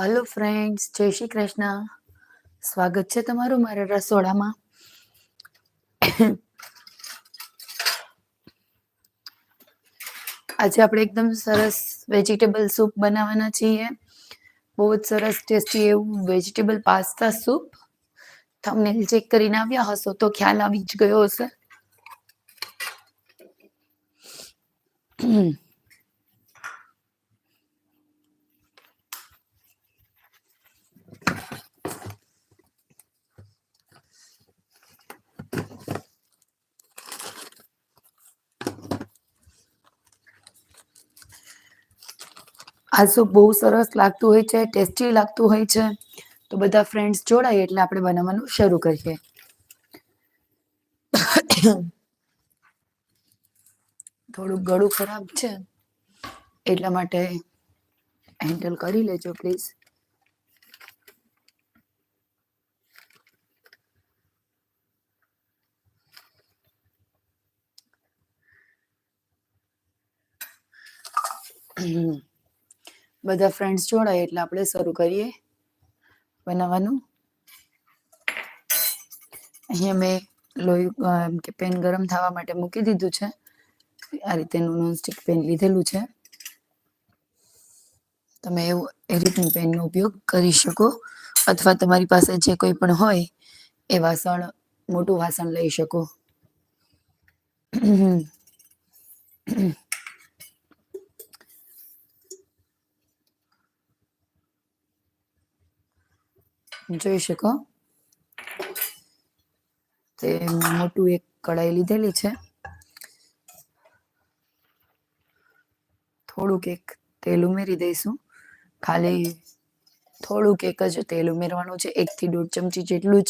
Hello friends જય શ્રી કૃષ્ણ. સ્વાગત છે તમારું મારા રસોડામાં. આજે આપણે એકદમ સરસ વેજીટેબલ સૂપ બનાવવાના છીએ. બહુ જ સરસ ટેસ્ટી એવું વેજીટેબલ પાસ્તા સૂપ તમને ચેક કરીને આવ્યા હશો તો ખ્યાલ આવી જ ગયો હશે. આ સૂપ બહુ સરસ લાગતું હોય છે, ટેસ્ટી લાગતું હોય છે. તો બધા ફ્રેન્ડ્સ જોડાય એટલે આપણે બનાવવાનું શરૂ કરીએ. થોડું ગળું ખરાબ છે, એટલા માટે હેન્ડલ કરી લેજો પ્લીઝ બધા ફ્રેન્ડ્સ જોડાય એટલે આપણે શરૂ કરીએ. બનાવવાનું. અહીંયા મેં લોહી એમ કે પેન ગરમ થવા માટે મૂકી દીધું છે. આ રીતેનું નોનસ્ટિક પેન લીધેલું છે. તમે એવું એ રીતની પેનનો ઉપયોગ કરી શકો. અથવા તમારી પાસે જે કોઈ પણ હોય, એ વાસણ, મોટું વાસણ લઈ શકો. જોઈ શકો. તે મોટું એક કડાઈ લીધેલી છે. થોડુંક એક તેલ ઉમેરી દઈશું. ખાલી થોડુંક એક જ તેલ ઉમેરવાનું છે. એક થી દોઢ ચમચી જેટલું જ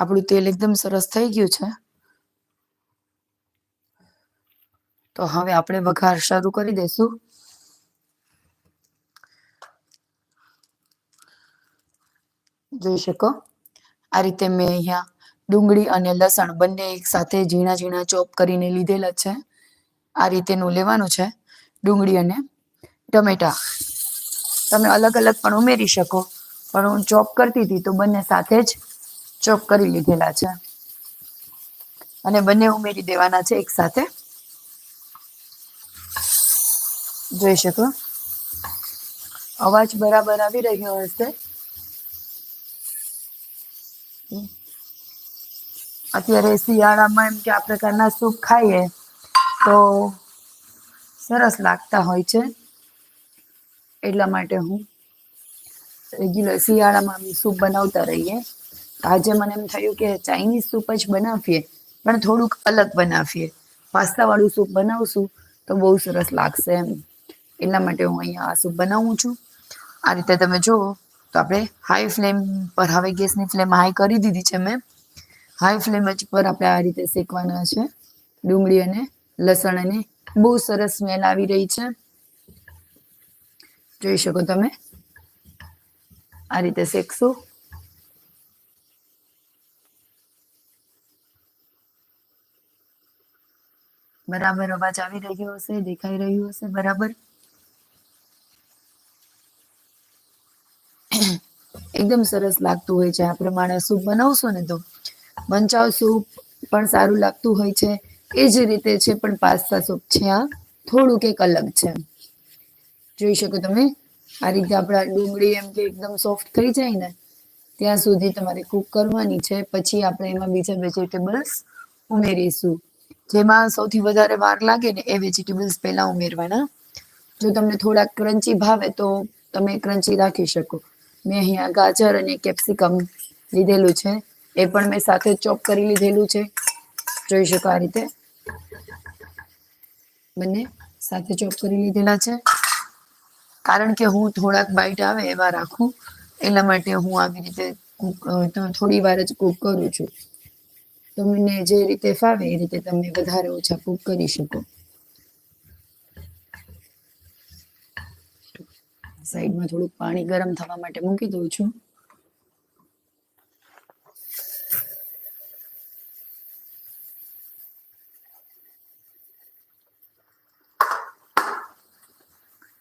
આપણું તેલ એકદમ સરસ થઈ ગયું છે. તો હવે આપણે વઘાર શરૂ કરી દઈશું. જોઈ શકો? આ રીતે મેં અહીંયા ડુંગળી અને લસણ બંને એક સાથે ઝીણા ઝીણા ચોપ કરીને લીધેલા છે. આ રીતેનું લેવાનું છે ડુંગળી અને ટમેટા. તમે અલગ અલગ પણ ઉમેરી શકો, પણ હું ચોપ કરતી હતી તો બંને સાથે જ ચોપ કરી લીધેલા છે. અને બંને ઉમેરી દેવાના છે એક સાથે. જોઈ શકો. અવાજ બરાબર આવી રહ્યો હશે. અત્યારે શિયાળામાં એમ કે આ પ્રકારના સૂપ ખાઈએ તો સરસ લાગતા હોય છે. એટલા માટે હું રેગ્યુલર શિયાળામાં સૂપ બનાવતા રહીએ. આજે મને એમ થયું કે ચાઇનીઝ સૂપ જ બનાવીએ, પણ થોડુંક અલગ બનાવીએ. પાસ્તાવાળું સૂપ બનાવશું તો બહુ સરસ લાગશે એમ. એટલા માટે હું અહીંયા આ સૂપ બનાવું છું. આ રીતે તમે જુઓ, તો આપણે હાઈ ફ્લેમ પર હવે ગેસની ફ્લેમ હાઈ કરી દીધી છે મેં. હાઈ ફ્લેમ જ પર આપણે આ રીતે શેકવાના છે. ડુંગળી અને લસણ અને બહુ સરસ સ્મેલ આવી રહી છે. જોઈ શકો તમે? આ રીતે શેકશું. બરાબર અવાજ આવી રહ્યો હશે, દેખાઈ રહ્યું હશે, બરાબર? એકદમ સરસ લાગતું હોય છે આ પ્રમાણે સૂપ બનાવશો ને તો. મંચાવ સૂપ પણ સારું લાગતું હોય છે. એ જ રીતે છે પણ પાસ્તા સૂપ છે આ. થોડુંક એક અલગ છે. જોઈ શકો તમે? આ રીતે આપણા ડુંગળી એમ કે એકદમ સોફ્ટ થઈ જાય ને, ત્યાં સુધી તમારે કૂક કરવાની છે. પછી આપણે એમાં બીજા વેજીટેબલ્સ ઉમેરીશું. જેમાં સૌથી વધારે વાર લાગે ને એ વેજીટેબલ્સ પહેલા ઉમેરવાના. જો તમને થોડા ક્રન્ચી ભાવે તો તમે ક્રન્ચી રાખી શકો. મેં અહીંયા ગાજર અને કેપ્સિકમ લીધેલું છે. એ પણ મેં સાથે ચોપ કરી લીધેલું છે. જોઈ શકો આ રીતે. બંને સાથે ચોપ કરી લીધેલા છે. કારણ કે હું થોડાક બાઇટ આવે એવા રાખું. એટલા માટે હું આવી રીતે થોડી વાર જ કૂક કરું છું. તમને જે રીતે ફાવે એ રીતે તમે વધારે ઓછા કૂક કરી શકો. સાઈડમાં થોડુંક પાણી ગરમ થવા માટે મૂકી દઉં છું.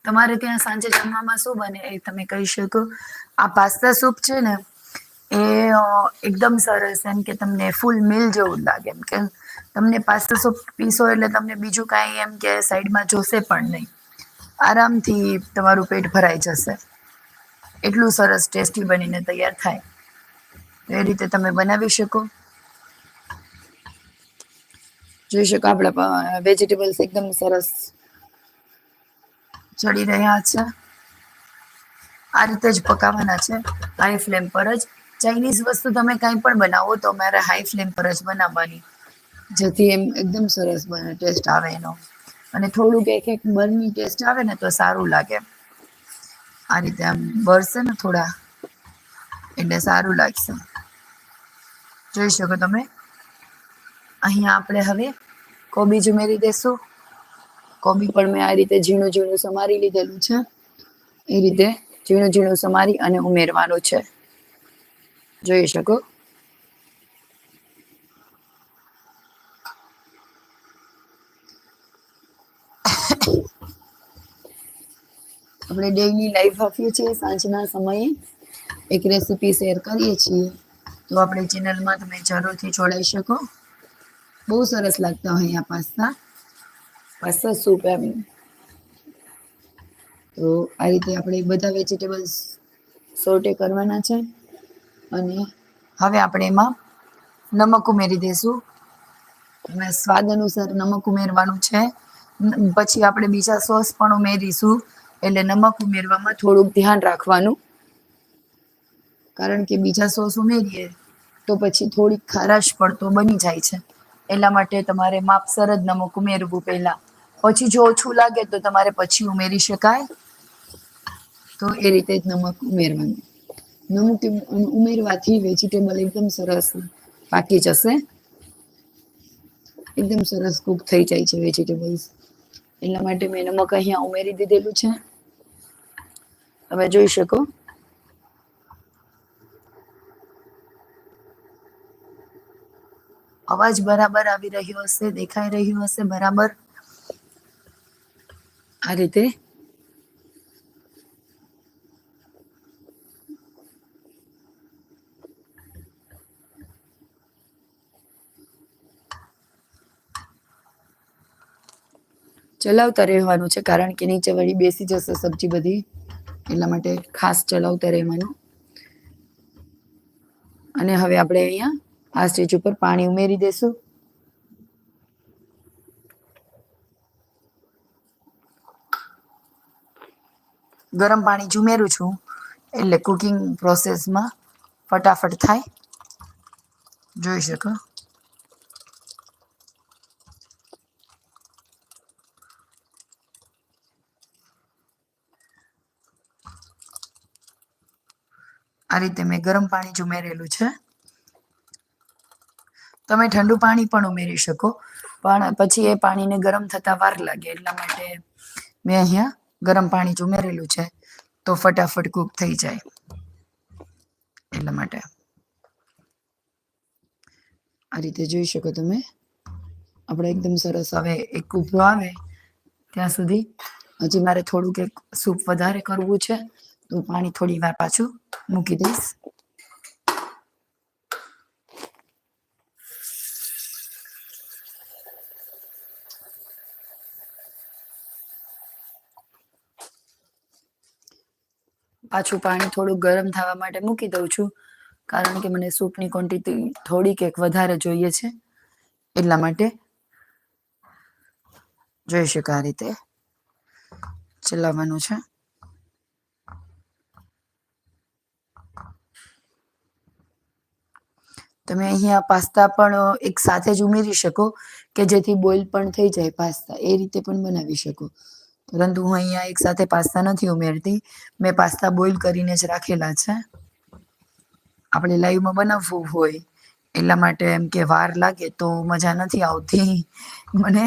તમારે ત્યાં સાંજે જમવામાં શું બને એ તમે કહી શકો. આ પાસ્તા સૂપ છે ને એકદમ સરસ એમ કે તમને ફૂલ મિલ જેવું લાગે. એમ કે તમને પાંચસો પીસો એટલે તમને બીજું કાંઈ એમ કે સાઈડમાં જોશે પણ નહીં. આરામથી તમારું પેટ ભરાઈ જશે. એટલું સરસ ટેસ્ટી બનીને તૈયાર થાય. એ રીતે તમે બનાવી શકો. જોઈ શકો આપણા વેજીટેબલ્સ એકદમ સરસ ચડી રહ્યા છે. આ રીતે જ પકાવવાના છે. હાઈ ફ્લેમ પર જ. ચાઇનીઝ વસ્તુ તમે કંઈ પણ બનાવો તો મારે હાઈ ફ્લેમ પર જ બનાવવાની. જેથી એમ એકદમ સરસ બને ટેસ્ટ આવે એનો. અને થોડુંક એક એક બરની ટેસ્ટ આવે ને તો સારું લાગે. આ રીતે આમ બળશે ને થોડા, એટલે સારું લાગશે. જોઈ શકો તમે? અહીંયા આપણે હવે કોબીજ ઉમેરી દેશું. કોબી પણ મેં આ રીતે ઝીણું ઝીણું સમારી લીધેલું છે. એ રીતે ઝીણું ઝીણું સમારી અને ઉમેરવાનું છે. જોઈ શકો આપણે ડેઈલી લાઈફ આપીએ છીએ સાંજના સમયે એક રેસીપી શેર કરીએ છીએ તો આપણે ચેનલમાં તમે જરૂરથી જોડાઈ શકો બહુ સરસ લાગતા હોય આ પાસ્તા પાસ્તા સૂપ એમ તો આ રીતે આપણે બધા વેજીટેબલ્સ સોટે કરવાના છે અને હવે આપણે એમાં નમક ઉમેરી દઈશું અને સ્વાદ અનુસાર નમક ઉમેરવાનું છે. પછી આપણે બીજા સોસ પણ ઉમેરીશું. એટલે નમક ઉમેરવામાં થોડુંક ધ્યાન રાખવાનું. કારણ કે બીજા સોસ ઉમેરીએ તો પછી થોડીક ખારાશ પડતો બની જાય છે. એટલા માટે તમારે માપસર જ નમક ઉમેરવું પહેલાં. પછી જો ઓછું લાગે તો તમારે પછી ઉમેરી શકાય. તો એ રીતે જ નમક ઉમેરવાનું. નમક ઉમેરવાથી વેજીટેબલ એકદમ સરસ પાકી જશે. એકદમ સરસ કુક થઈ જાય છે વેજીટેબલ્સ એટલા માટે મેં નમક અહીંયા ઉમેરી દીધેલું છે. તમે જોઈ શકો. અવાજ બરાબર આવી રહ્યો હશે, દેખાઈ રહ્યો હશે, બરાબર? આ રીતે ચલાવતા રહેવાનું છે, કારણ કે નીચે વળી બેસી જશે સબ્જી બધી. એટલા માટે ખાસ ચલાવતા રહેવાનું. અને હવે આપણે અહીંયા આ સ્ટેજ ઉપર પાણી ઉમેરી દેશું. ગરમ પાણી જ ઉમેરું છું, એટલે કુકિંગ પ્રોસેસમાં ફટાફટ થાય. જોઈ શકો? આ રીતે મેં ગરમ પાણી જ ઉમેરેલું છે. તમે ઠંડુ પાણી પણ ઉમેરી શકો. પણ પછી એ પાણીને ગરમ થતા વાર લાગે, એટલા માટે મેં અહીંયા ગરમ પાણી જ ઉમેરેલું છે. તો ફટાફટ કૂક થઈ જાય. એટલા માટે. આ રીતે જોઈ શકો તમે. આપણે એકદમ સરસ હવે એક ઉભરો આવે, ત્યાં સુધી. હજી મારે થોડુંક એક સૂપ વધારે કરવું છે. તો પાણી થોડી વાર પાછું મૂકી દઈશ. પાછું પાણી થોડું ગરમ થવા માટે મૂકી દઉં છું, કારણ કે મને સૂપની ક્વોન્ટિટી થોડીક એક વધારે જોઈએ છે. એટલા માટે જોઈ શકે આ રીતે ચલાવવાનું છે. તમે અહીંયા પાસ્તા પણ એક સાથે જ ઉમેરી શકો કે જેથી બોઇલ પણ થઈ જાય પાસ્તા. એ રીતે પણ બનાવી શકો. પરંતુ હું અહીંયા એક સાથે પાસ્તા નથી ઉમેરતી. મેં પાસ્તા બોઇલ કરીને જ રાખેલા છે. આપણે લાઈવમાં બનાવવું હોય એટલા માટે એમ કે વાર લાગે તો મજા નથી આવતી. મને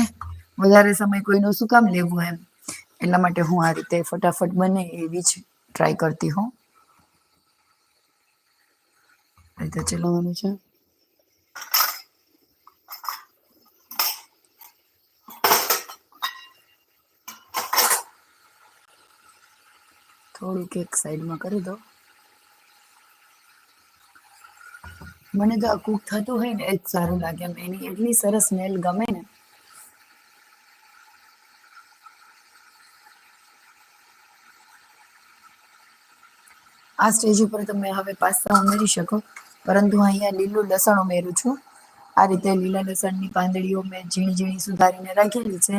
વધારે સમય કોઈનું શું કામ લેવું એમ. એટલા માટે હું આ રીતે ફટાફટ બને એવી જ ટ્રાય કરતી હોઉં. રીતે ચલાવવાનું છે. થોડુંક એક સાઈડમાં કરી દો. મને તો આ કુક થતું હોય ને એ સારું લાગે. એની એટલી સરસ સ્મેલ ગમે ને. આ સ્ટેજ ઉપર તમે હવે પાસ્તા ઉમેરી શકો. પરંતુ અહીંયા લીલું લસણ ઉમેરું છું. આ રીતે લીલા લસણની પાંદડીઓ મેં ઝીણી ઝીણી સુધારીને રાખેલી છે.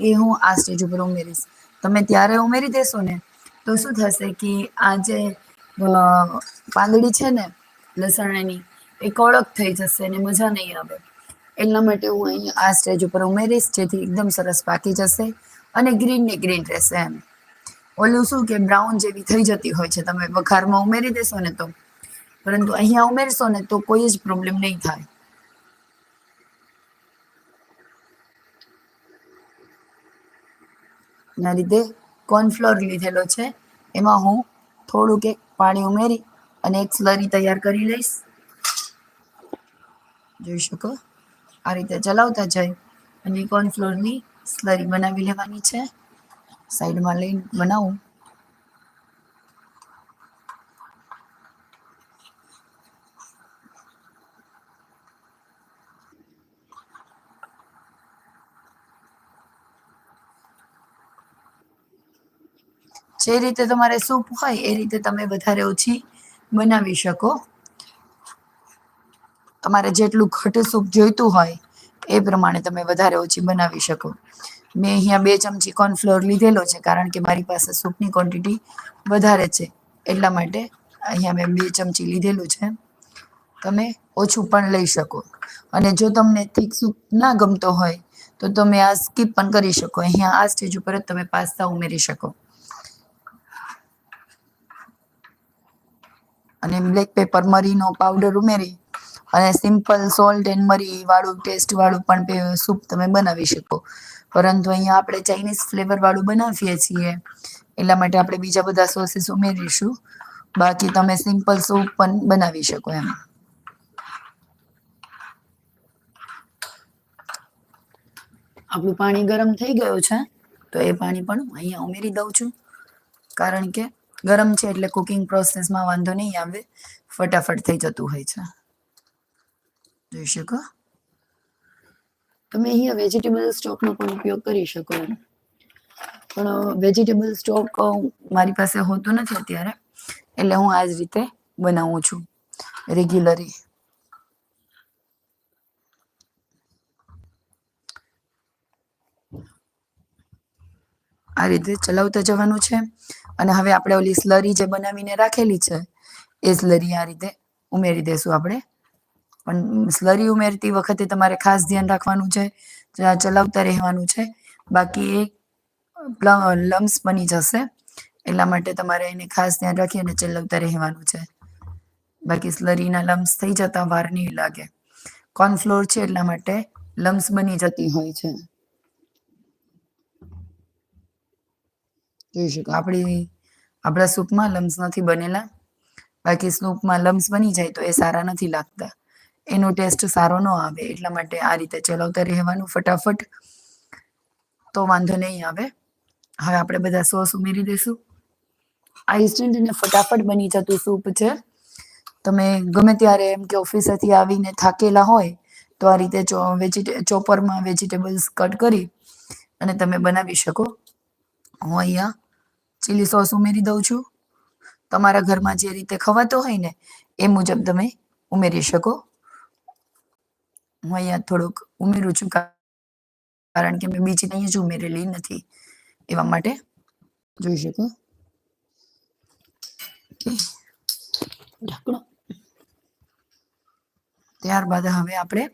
એ હું આ સ્ટેજ ઉપર ઉમેરીશ. તમે ત્યારે ઉમેરી દેશો ને તો શું થશે કે આ જે પાંદડી છે ને, લસણની, એ કડક થઈ જશે અને મજા નહીં આવે. એટલા માટે હું અહીંયા આ સ્ટેજ ઉપર ઉમેરીશ, જેથી એકદમ સરસ પાકી જશે અને ગ્રીન ને ગ્રીન રહેશે એમ. ઓલું શું કે બ્રાઉન જેવી થઈ જતી હોય છે, તમે વઘારમાં ઉમેરી દેશો ને તો. પરંતુ અહીંયા ઉમેરશો ને તો કોઈ જ પ્રોબ્લેમ નહીં થાય. ના રીતે કોર્નફ્લોર લીધેલો છે. એમાં હું થોડુંક એક પાણી ઉમેરી અને એક સ્લરી તૈયાર કરી લઈશ. જોઈ શકો? આ રીતે ચલાવતા જઈ અને કોર્નફ્લોરની સ્લરી બનાવી લેવાની છે. સાઈડમાં લઈને બનાવું. જે રીતે તમારે સૂપ હોય એ રીતે તમે વધારે ઓછી બનાવી શકો. તમારે જેટલું ઘટ સૂપ જોઈતું હોય એ પ્રમાણે તમે વધારે ઓછી બનાવી શકો. મેં અહીંયા બે ચમચી કોર્નફ્લોર લીધેલો છે, કારણ કે મારી પાસે સૂપની ક્વોન્ટિટી વધારે છે. એટલા માટે અહીંયા મેં બે ચમચી લીધેલું છે. તમે ઓછું પણ લઈ શકો. અને જો તમને થીક સૂપ ના ગમતો હોય, તો તમે આ સ્કીપ પણ કરી શકો. અહીંયા આ સ્ટેજ ઉપર જ તમે પાસ્તા ઉમેરી શકો. અને બ્લેક પેપર મરીનો પાવડર ઉમેરી અને સિમ્પલ સોલ્ટ એન્ડ મરી વાળું ટેસ્ટ વાળું પણ સૂપ તમે બનાવી શકો. પરંતુ અહીંયા આપણે ચાઇનીઝ ફ્લેવર વાળું બનાવીએ છીએ. એટલા માટે આપણે બીજા બધા સોસીસ ઉમેરીશું. બાકી તમે સિમ્પલ સૂપ પણ બનાવી શકો એમ. આપણું પાણી ગરમ થઈ ગયું છે, તો એ પાણી પણ અહીંયા ઉમેરી દઉં છું. કારણ કે ગરમ છે એટલે કુકિંગ પ્રોસેસમાં વાંધો નહીં આવે. ફટાફટ થઈ જતું હોય છે. જોઈ શકો? તમે અહીંયા વેજીટેબલ સ્ટોકનો પણ ઉપયોગ કરી શકો પણ વેજીટેબલ સ્ટોક મારી પાસે હોતો નથી અત્યારે એટલે હું આ જ રીતે બનાવું છું. રેગ્યુલરી આ રીતે ચલાવતા જવાનું છે. અને હવે આપણે ઓલી સ્લરી જે બનાવીને રાખેલી છે, એ સ્લરી આ રીતે ઉમેરી દેશું આપણે. પણ સ્લરી ઉમેરતી વખતે તમારે ખાસ ધ્યાન રાખવાનું છે ચલાવતા રહેવાનું છે. બાકી એ લમ્સ બની જશે, એટલા માટે તમારે એને ખાસ ધ્યાન રાખી અને ચલાવતા રહેવાનું છે. બાકી સ્લરીના લમ્સ થઈ જતા વાર નહીં લાગે. કોર્નફ્લોર છે એટલા માટે લમ્સ બની જતી હોય છે. જોઈ શકો. આપણી, આપણા સૂપમાં લમ્સ નથી બનેલા. બાકી સૂપમાં લમ્સ બની જાય તો એ સારા નથી લાગતા. એનો ટેસ્ટ સારો ન આવે, એટલા માટે આ રીતે ચલાવતા રહેવાનું ફટાફટ. તો વાંધો નહીં આવે. હવે આપણે બધા સોસ ઉમેરી દઈશું. આ ઇન્સ્ટન્ટ અને ફટાફટ બની જતું સૂપ છે. તમે ગમે ત્યારે એમ કે ઓફિસેથી આવીને થાકેલા હોય, તો આ રીતે ચોપરમાં વેજીટેબલ્સ કટ કરી અને તમે બનાવી શકો. હું અહીંયા ચીલી સોસ ઉમેરી દઉં છું. તમારા ઘરમાં જે રીતે ખવાતો હોય ને, એ મુજબ તમે ઉમેરી શકો. હું અહીંયા થોડુંક ઉમેરું છું, કારણ કે મેં બીજી કંઈ જ ઉમેરેલી નથી, એવા માટે જોઈ શકો. ત્યારબાદ હવે આપણે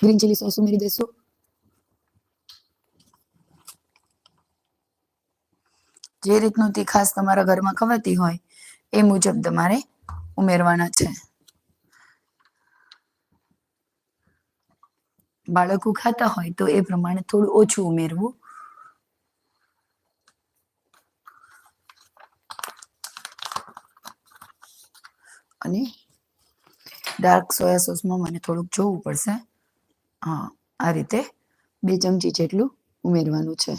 ગ્રીન ચીલી સોસ ઉમેરી દઈશું. જે રીતનું તીખાસ તમારા ઘરમાં ખવાતી હોય, એ મુજબ તમારે ઉમેરવાના છે. બાળકો ખાતા હોય તો એ પ્રમાણે થોડું ઓછું ઉમેરવું. અને ડાર્ક સોયા સોસમાં મને થોડુંક જોવું પડશે. હા, આ રીતે બે ચમચી જેટલું ઉમેરવાનું છે.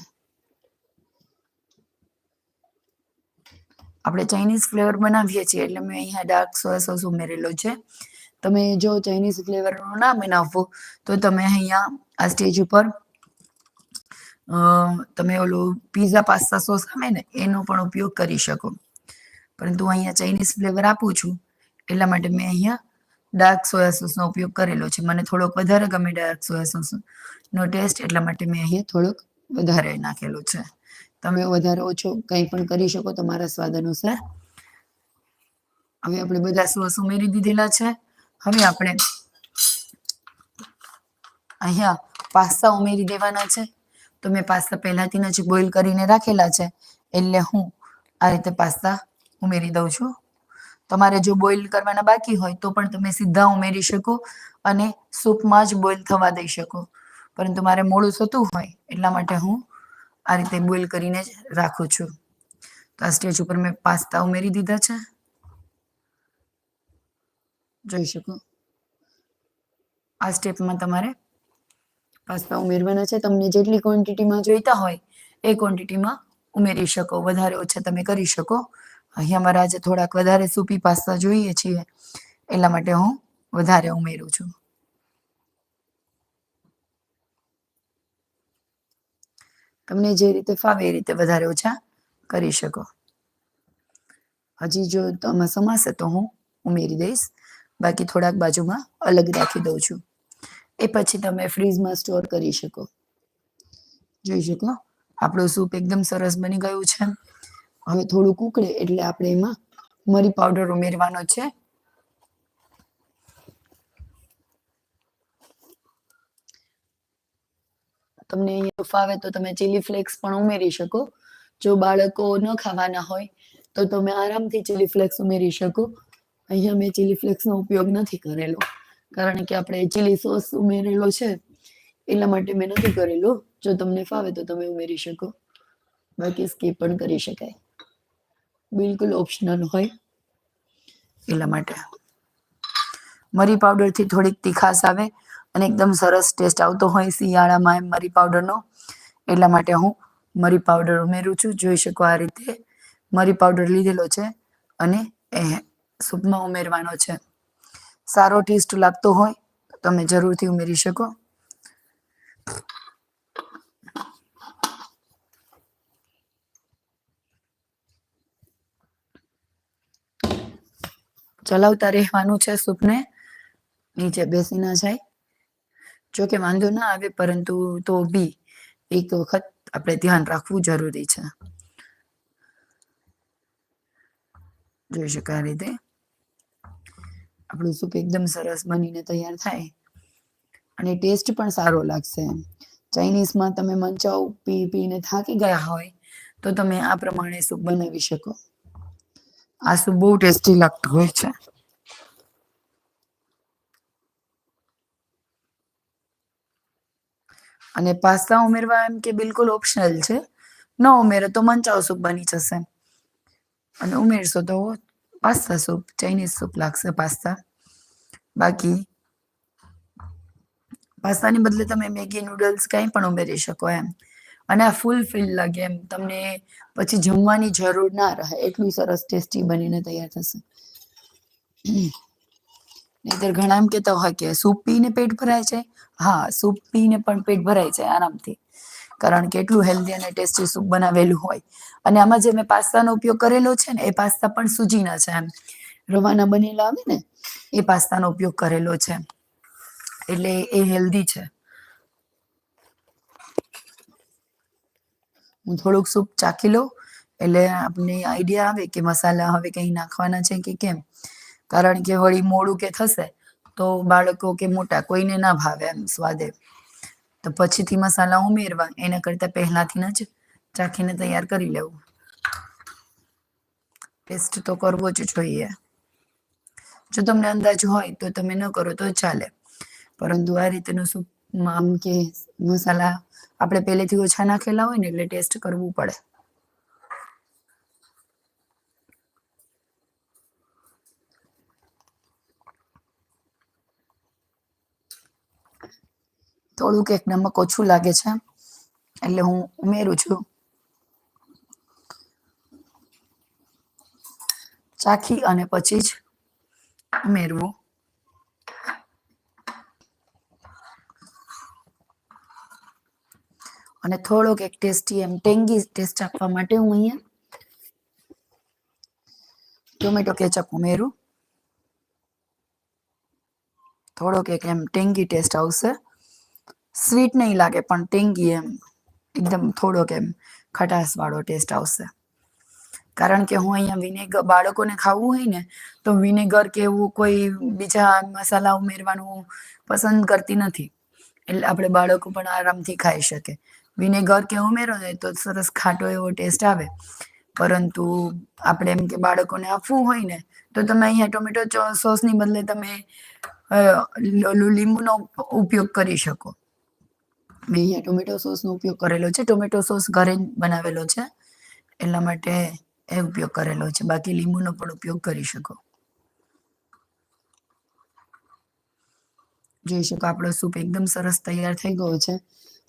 આપણે ચાઇનીઝ ફ્લેવર બનાવીએ છીએ, એટલે મેં અહીંયા ડાર્ક સોયા સોસ ઉમેરેલો છે. તમે જો ચાઇનીઝ ફ્લેવરનો ના બનાવો, તો તમે અહીંયા આ સ્ટેજ ઉપર તમે ઓલું પીઝા પાસ્તા સોસ આવે ને, એનો પણ ઉપયોગ કરી શકો. પરંતુ અહીંયા ચાઇનીઝ ફ્લેવર આપું છું, એટલા માટે મેં અહીંયા ડાર્ક સોયા સોસનો ઉપયોગ કરેલો છે. મને થોડોક વધારે ગમે ડાર્ક સોયા સોસનો ટેસ્ટ એટલા માટે મેં અહીંયા થોડોક વધારે નાખેલો છે. તમે વધારે ઓછો કંઈ પણ કરી શકો તમારા સ્વાદ અનુસાર. હવે આપણે બધા સોસ ઉમેરી દીધેલા છે. હવે આપણે અહીંયા પાસ્તા ઉમેરી દેવાના છે. તો મેં પાસ્તા પહેલાથી જ બોઇલ કરીને રાખેલા છે. એટલે હું આ રીતે પાસ્તા ઉમેરી દઉં છું. તમારે જો બોઇલ કરવાના બાકી હોય તો પણ તમે સીધા ઉમેરી શકો અને સૂપમાં જ બોઇલ થવા દઈ શકો. પરંતુ મારે મોડું થતું હોય એટલા માટે હું આ રીતે બોઇલ કરીને જ રાખું છું. તો આ સ્ટેજ ઉપર મેં પાસ્તા ઉમેરી દીધા છે. જોઈ શકો. આ સ્ટેપમાં તમારે પાસ્તા ઉમેરવાના છે. તમને જેટલી ક્વોન્ટિટીમાં જોઈતા હોય એ ક્વોન્ટિટીમાં ઉમેરી શકો. વધારે ઓછા તમે કરી શકો. અહીંયા મારા આજે થોડાક વધારે સૂપી પાસ્તા જોઈએ છીએ. એટલા માટે હું વધારે ઉમેરું છું. તમને જે રીતે ફાવે એ રીતે વધારે ઓછા કરી શકો. હજી જો આમાં સમાશે તો હું ઉમેરી દઈશ. બાકી થોડાક બાજુમાં અલગ રાખી દઉં છું. એ પછી તમે ફ્રીઝમાં સ્ટોર કરી શકો. જોઈ શકો? આપણું સૂપ એકદમ સરસ બની ગયું છે. હવે થોડુંક ઉકળે એટલે આપણે એમાં મરી પાવડર ઉમેરવાનો છે. તમને અહીંયા ફાવે તો તમે ચીલી ફ્લેક્સ પણ ઉમેરી શકો. જો બાળકો ન ખાવાના હોય, તો તમે આરામથી ચીલી ફ્લેક્સ ઉમેરી શકો. અહીંયા મેં ચીલી ફ્લેક્સનો ઉપયોગ નથી કરેલો. કારણ કે આપણે ચીલી સોસ ઉમેરેલો છે એટલા માટે મેં નથી કરેલો. જો તમને ફાવે તો તમે ઉમેરી શકો. બાકી સ્કીપ પણ કરી શકાય. બિલકુલ ઓપ્શનલ હોય એટલા માટે. મરી પાવડરથી થોડીક તીખાસ આવે. અને એકદમ સરસ ટેસ્ટ આવતો હોય શિયાળામાં એમ મરી પાવડરનો એટલા માટે હું મરી પાવડર ઉમેરું છું. જોઈ શકો આ રીતે મરી પાવડર લીધેલો છે અને એ સૂપમાં ઉમેરવાનો છે. સારો ટેસ્ટ લાગતો હોય તમે જરૂરથી ઉમેરી શકો. ચલાવતા રહેવાનું છે સૂપને. નીચે બેસી ના જાય. જો કે વાંધો ના આવે, પરંતુ તો બી એક વખત આપણે ધ્યાન રાખવું જરૂરી છે. જોઈ શકાય રીતે. આપણું સૂપ એકદમ સરસ બનીને તૈયાર થાય અને ટેસ્ટ પણ સારો લાગશે. ચાઇનીઝમાં તમે મંચાઉ પી પીને થાકી ગયા હોય, તો તમે આ પ્રમાણે સૂપ બનાવી શકો. આ સૂપ બહુ ટેસ્ટી લાગતું હોય છે. અને પાસ્તા ઉમેરવા એમ કે બિલકુલ ઓપ્શનલ છે. ન ઉમેરો તો મંચાવ સૂપ બની જશે. અને ઉમેરશો તો પાસ્તા સૂપ ચાઇનીઝ સૂપ લાગશે પાસ્તા. બાકી પાસ્તાની બદલે તમે મેગી નૂડલ્સ કંઈ પણ ઉમેરી શકો એમ. અને આ ફૂલ ફિલ લાગે એમ. તમને પછી જમવાની જરૂર ના રહે. એટલું સરસ ટેસ્ટી બનીને તૈયાર થશે. નહીતર ઘણા એમ કહેતા હોય કે સૂપ પીને પેટ ભરાય છે. હા, સૂપ પીને પણ પેટ ભરાય છે આરામથી. કારણ કે એટલું હેલ્ધી અને ટેસ્ટી સૂપ બનાવેલું હોય. અને આમાં જે મેં પાસ્તાનો ઉપયોગ કરેલો છે ને, એ પાસ્તા પણ સૂજીના છે એમ. રવાના બનેલા આવે ને, એ પાસ્તાનો ઉપયોગ કરેલો છે. એટલે એ હેલ્ધી છે. હું થોડુંક સૂપ ચાખી લઉં, એટલે આપને આઈડિયા આવે કે મસાલા હવે કંઈ નાખવાના છે કે કેમ? કારણ કે વળી મોડું કે થશે તો બાળકો કે મોટા કોઈને ના ભાવે એમ સ્વાદે. તો પછીથી મસાલા ઉમેરવા, એના કરતાં પહેલાથી જ ચાખીને તૈયાર કરી લેવું. ટેસ્ટ તો કરવો જ જોઈએ. જો તમને અંદાજ હોય તો તમે ન કરો તો ચાલે. પરંતુ આ રીતનું સૂપ આમ કે મસાલા આપણે પહેલેથી ઓછા નાખેલા હોય ને એટલે ટેસ્ટ કરવું પડે. થોડુંક એક નમક ઓછું લાગે છે, એટલે હું ઉમેરું છું. ચાખી અને પછી જ ઉમેરવું. અને થોડોક એક ટેસ્ટી એમ ટેંગી ટેસ્ટ આપવા માટે હું અહીંયા ટોમેટો કેચઅપ ઉમેરું. થોડોક એક એમ ટેંગી ટેસ્ટ આવશે. સ્વીટ નહીં લાગે, પણ ટેંગી એમ, એકદમ થોડોક એમ ખટાશ વાળો ટેસ્ટ આવશે. કારણ કે હું અહીંયા વિનેગર બાળકોને ખાવું હોય ને, તો વિનેગર કે એવું કોઈ બીજા મસાલા ઉમેરવાનું પસંદ કરતી નથી. એટલે આપણે બાળકો પણ આરામથી ખાઈ શકે. વિનેગર કે ઉમેરો ને તો સરસ ખાટો એવો ટેસ્ટ આવે. પરંતુ આપણે એમ કે બાળકોને આપવું હોય ને, તો તમે અહીંયા ટોમેટો સોસની બદલે તમે લીંબુનો ઉપયોગ કરી શકો. મેં અહીંયા ટોમેટો સોસનો ઉપયોગ કરેલો છે. ટોમેટો સોસ ઘરે બનાવેલો છે. એટલા માટે એ ઉપયોગ કરેલો છે. બાકી લીંબુનો પણ ઉપયોગ કરી શકો. જોઈ શકો આપણો સૂપ એકદમ સરસ તૈયાર થઈ ગયો છે.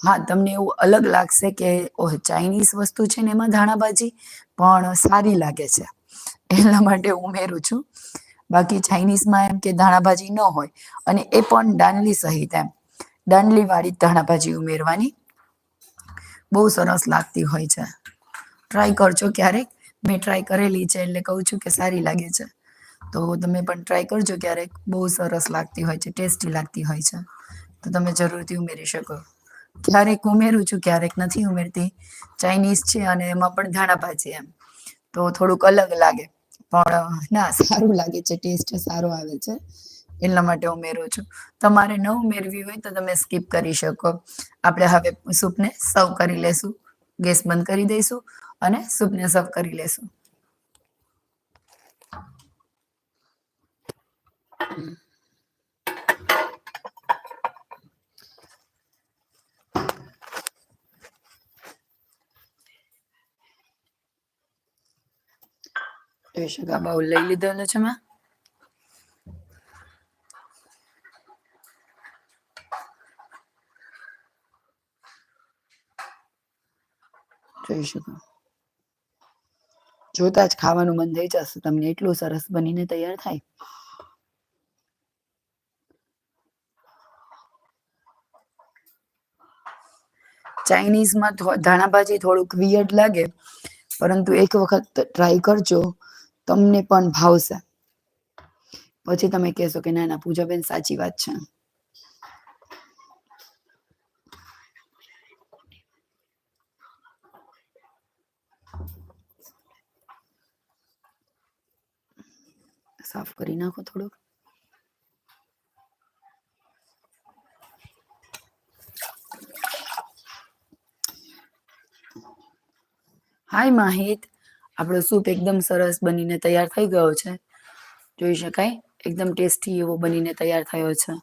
હા, તમને એવું અલગ લાગશે કે, ઓહ, ચાઇનીઝ વસ્તુ છે ને એમાં ધાણાભાજી, પણ સારી લાગે છે. એટલા માટે ઉમેરું છું. બાકી ચાઇનીઝમાં એમ કે ધાણાભાજી ન હોય. અને એ પણ દાંડલી સહિત એમ. દાંડલી વાળી ધાણાભાજી ઉમેરવાની. બહુ સરસ લાગતી હોય છે. ટ્રાય કરજો ક્યારેક. મેં ટ્રાય કરેલી છે એટલે કહું છું કે સારી લાગે છે. તો તમે પણ ટ્રાય કરજો ક્યારેક. બહુ સરસ લાગતી હોય છે, ટેસ્ટી લાગતી હોય છે. તો તમે જરૂરથી ઉમેરી શકો. ક્યારેક ઉમેરું છું, ક્યારેક નથી ઉમેરતી. ચાઇનીઝ છે અને એમાં પણ ધાણાભાજી એમ. તો થોડુંક અલગ લાગે. પણ ના, સારું લાગે છે ટેસ્ટ સારો આવે છે. એટલા માટે ઉમેરું છું. તમારે ન ઉમેરવી હોય તો તમે સ્કીપ કરી શકો. આપણે હવે સૂપને સર્વ કરી લેશું. ગેસ બંધ કરી દઈશું અને સૂપને સર્વ કરી લેશું. જોઈ શકો આ બાઉલ લઈ લીધેલો છે મેં? જોઈ શકો. જોતા જ ખાવાનું મન થઈ જશે. તમને એટલું સરસ બનીને તૈયાર થાય. ચાઇનીઝમાં ધાણાભાજી થોડુંક વિયર્ડ લાગે, પરંતુ એક વખત ટ્રાય કરજો, તમને પણ ભાવશે. પછી તમે કહેશો કે ના ના, પૂજાબેન સાચી વાત છે. સાફ કરી નાખો થોડુંક. હાય માહિત, આપણો સૂપ એકદમ સરસ બનીને તૈયાર થઈ ગયો છે. જોઈ શકાય? એકદમ ટેસ્ટી એવો બનીને તૈયાર થયો છે.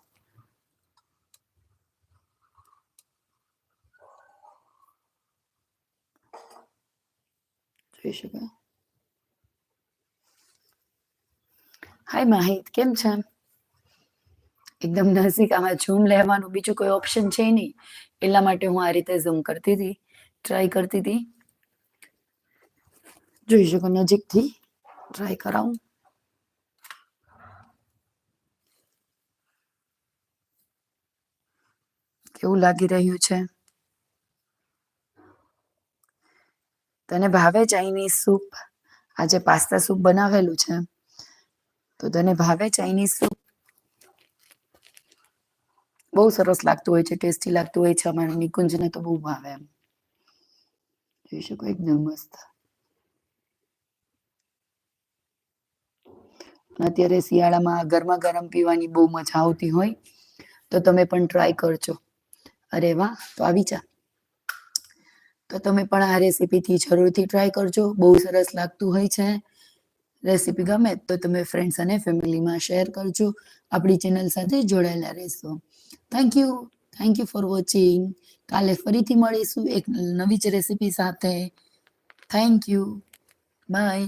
જોઈ શકાય? હાય માહિત કેમ છે? એકદમ નજીક આમાં ઝૂમ લેવાનું. બીજું કોઈ ઓપ્શન છે નહીં. એટલા માટે હું આ રીતે ઝૂમ કરતી હતી. ટ્રાય કરતી હતી. જોઈ શકો નજીકથી. ટ્રાય કરાવું. કેવું લાગી રહ્યું છે? તને ભાવે ચાઇનીઝ સૂપ આજે પાસ્તા સૂપ બનાવેલું છે. તો તને ભાવે ચાઇનીઝ સૂપ બહુ સરસ લાગતું હોય છે, ટેસ્ટી લાગતું હોય છે, અમારા નિકુંજને તો બહુ ભાવે એમ. જોઈ શકો એકદમ મસ્ત. અત્યારે શિયાળામાં ગરમા ગરમ પીવાની બહુ મજા આવતી હોય, તો તમે પણ ટ્રાય કરજો. અરે વાહ, તો આવી જા. તો તમે પણ આ રેસીપીથી જરૂરથી ટ્રાય કરજો. બહુ સરસ લાગતું હોય છે. રેસીપી ગમે તો તમે ફ્રેન્ડ્સ અને ફેમિલીમાં શેર કરજો. આપણી ચેનલ સાથે જોડાયેલા રહેશો. Thank you thank you for watching કાલે ફરીથી મળીશું એક નવી જ રેસીપી સાથે. Thank you bye